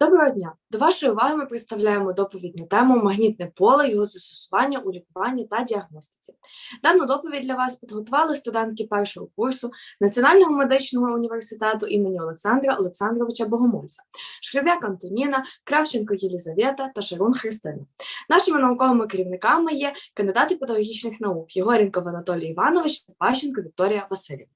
Доброго дня! До вашої уваги ми представляємо доповідь на тему магнітне поле, його застосування у лікуванні та діагностиці. Дану доповідь для вас підготували студентки першого курсу Національного медичного університету імені Олександра Олександровича Богомольця, Шкребяк Антоніна, Кравченко Єлізавета та Шарун Христина. Нашими науковими керівниками є кандидати педагогічних наук Єгоренко Анатолій Іванович та Пащенко Вікторія Васильівна.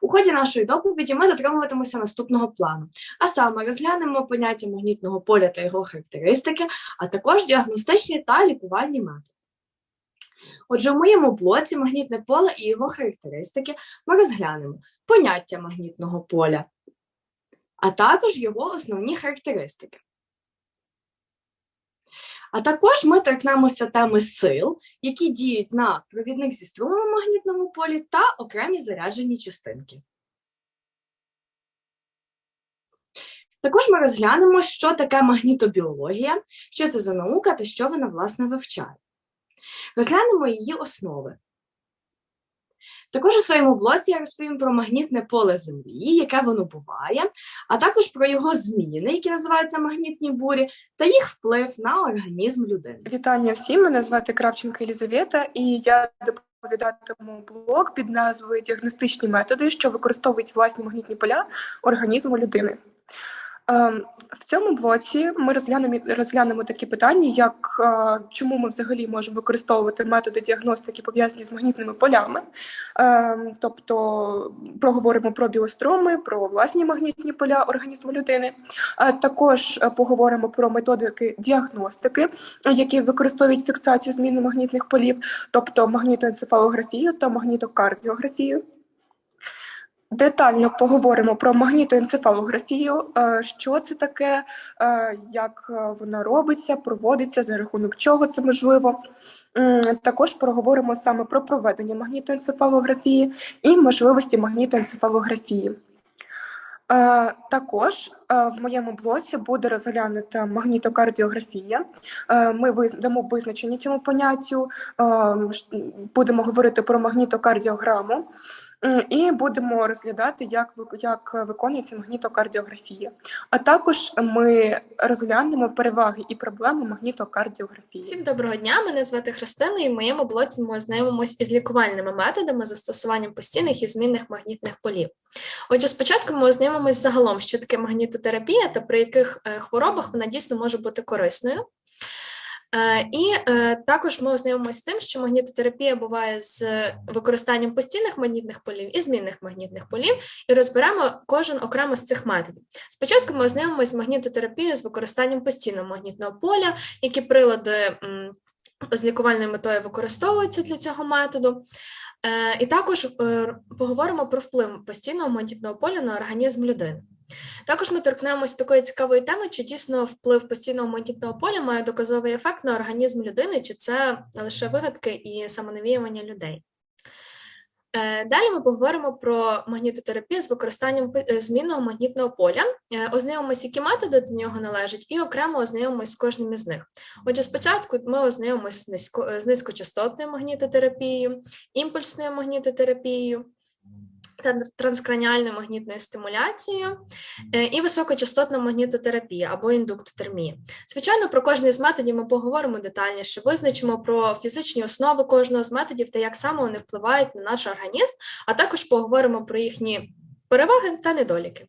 У ході нашої доповіді ми дотримуватимемося наступного плану, а саме розглянемо поняття магнітного поля та його характеристики, а також діагностичні та лікувальні методи. Отже, в моєму блоці магнітне поле і його характеристики ми розглянемо поняття магнітного поля, а також його основні характеристики. А також ми торкнемося теми сил, які діють на провідник зі струмом в магнітному полі та окремі заряджені частинки. Також ми розглянемо, що таке магнітобіологія, що це за наука та що вона, власне, вивчає. Розглянемо її основи. Також у своєму блоці я розповім про магнітне поле Землі, яке воно буває, а також про його зміни, які називаються магнітні бурі, та їх вплив на організм людини. Вітання всім, мене звати Кравченко Єлізавета, і я доповідатиму блог під назвою Діагностичні методи, що використовують власні магнітні поля організму людини. Ем, в цьому блоці ми розглянемо розглянемо такі питання, як е, чому ми взагалі можемо використовувати методи діагностики пов'язані з магнітними полями, ем, тобто проговоримо про біостроми, про власні магнітні поля організму людини. Також е, поговоримо про методики діагностики, які використовують фіксацію зміни магнітних полів, тобто магнітоенцефалографію та магнітокардіографію. Детально поговоримо про магнітоенцефалографію, е, що це таке, е, як вона робиться, проводиться, за рахунок чого це можливо. Також поговоримо саме про проведення магнітоенцефалографії і можливості магнітоенцефалографії. Е, також в моєму блоці буде розглянута магнітокардіографія. Ми дамо визначення цьому поняттю, будемо говорити про магнітокардіограму. І будемо розглядати, як як виконується магнітокардіографія. А також ми розглянемо переваги і проблеми магнітокардіографії. Всім доброго дня! Мене звати Христина, і в моєму блоці ми ознайомимось із лікувальними методами застосуванням постійних і змінних магнітних полів. Отже, спочатку ми ознайомимось загалом, що таке магнітотерапія та при яких е, хворобах вона дійсно може бути корисною. Е, і е, також ми ознайомимося з тим, що магнітотерапія буває з використанням постійних магнітних полів і змінних магнітних полів, і розберемо кожен окремо з цих методів. Спочатку ми ознайомимося з магнітотерапією з використанням постійного магнітного поля, які прилади з лікувальною метою використовуються для цього методу. Е, і також поговоримо про вплив постійного магнітного поля на організм людини. Також ми торкнемось такої цікавої теми, чи дійсно вплив постійного магнітного поля має доказовий ефект на організм людини, чи це лише вигадки і самонавіювання людей. Е, далі ми поговоримо про магнітотерапію з використанням е, змінного магнітного поля, е, ознайомимося, які методи до нього належать, і окремо ознайомимося з кожним із них. Отже, спочатку ми ознайомимося з низькочастотною магнітотерапією, імпульсною магнітотерапією, транскраніальною магнітною стимуляцією е, і високочастотна магнітотерапія або індуктотермія. Звичайно, про кожний з методів ми поговоримо детальніше, визначимо про фізичні основи кожного з методів та як саме вони впливають на наш організм, а також поговоримо про їхні переваги та недоліки.